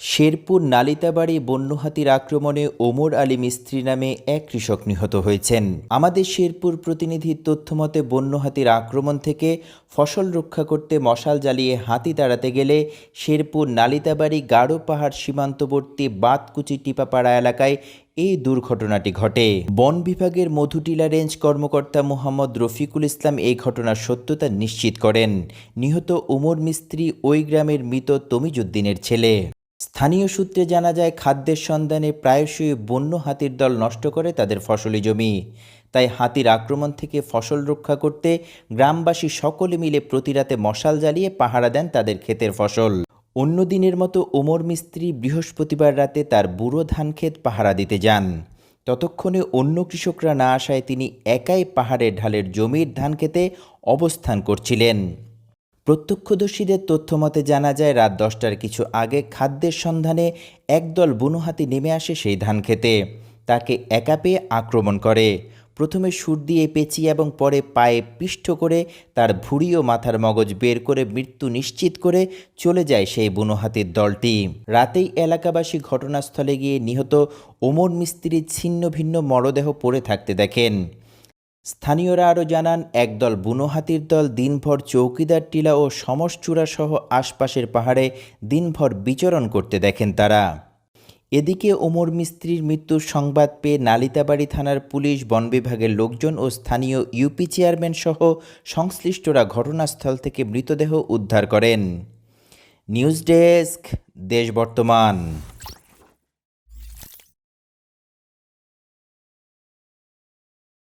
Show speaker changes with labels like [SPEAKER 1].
[SPEAKER 1] শেরপুর নালিতাবাড়ি বন্যহাতির আক্রমণে ওমর আলী মিস্ত্রি নামে এক কৃষক নিহত হয়েছেন। আমাদের শেরপুর প্রতিনিধির তথ্যমতে বন্যহাতির আক্রমণ থেকে ফসল রক্ষা করতে মশাল জ্বালিয়ে হাতি তাড়াতে গেলে শেরপুর নালিতাবাড়ি গাঢ় পাহাড় সীমান্তবর্তী বাতকুচি টিপাপাড়া এলাকায় এই দুর্ঘটনাটি ঘটে। বন বিভাগের মধুটিলা রেঞ্জ কর্মকর্তা মোহাম্মদ রফিকুল ইসলাম এই ঘটনার সত্যতা নিশ্চিত করেন। নিহত ওমর মিস্ত্রি ওই গ্রামের মৃত তমিজুদ্দিনের ছেলে। স্থানীয় সূত্রে জানা যায়, খাদ্যের সন্ধানে প্রায়শই বন্য হাতির দল নষ্ট করে তাদের ফসলি জমি। তাই হাতির আক্রমণ থেকে ফসল রক্ষা করতে গ্রামবাসী সকলে মিলে প্রতিরাতে মশাল জ্বালিয়ে পাহারা দেন তাদের ক্ষেতের ফসল। অন্য দিনের মতো ওমর মিস্ত্রি বৃহস্পতিবার রাতে তার বুড়ো ধান ক্ষেত পাহারা দিতে যান। ততক্ষণে অন্য কৃষকরা না আসায় তিনি একাই পাহাড়ের ঢালের জমির ধান খেতে অবস্থান করছিলেন। প্রত্যক্ষদর্শীদের তথ্যমতে জানা যায়, রাত দশটার কিছু আগে খাদ্যের সন্ধানে একদল বুনোহাতি নেমে আসে সেই ধান খেতে। তাকে একা পেয়ে আক্রমণ করে। প্রথমে সুর দিয়ে পেঁচিয়ে এবং পরে পায়ে পিষ্ঠ করে তার ভুঁড়ি ও মাথার মগজ বের করে মৃত্যু নিশ্চিত করে চলে যায় সেই বুনোহাতির দলটি। রাতেই এলাকাবাসী ঘটনাস্থলে গিয়ে নিহত ওমর মিস্ত্রির ছিন্ন ভিন্ন মরদেহ পড়ে থাকতে দেখেন। স্থানীয়রা আরও জানান, একদল বুনো হাতির দল দিনভর চৌকিদার টিলা ও সমসচূড়া সহ আশপাশের পাহাড়ে দিনভর বিচরণ করতে দেখেন তারা। এদিকে ওমর মিস্ত্রির মৃত্যুর সংবাদ পেয়ে নালিতাবাড়ি থানার পুলিশ, বন বিভাগের লোকজন ও স্থানীয় ইউপি চেয়ারম্যান সহ সংশ্লিষ্টরা ঘটনাস্থল থেকে মৃতদেহ উদ্ধার করেন। নিউজ ডেস্ক, দেশ বর্তমান।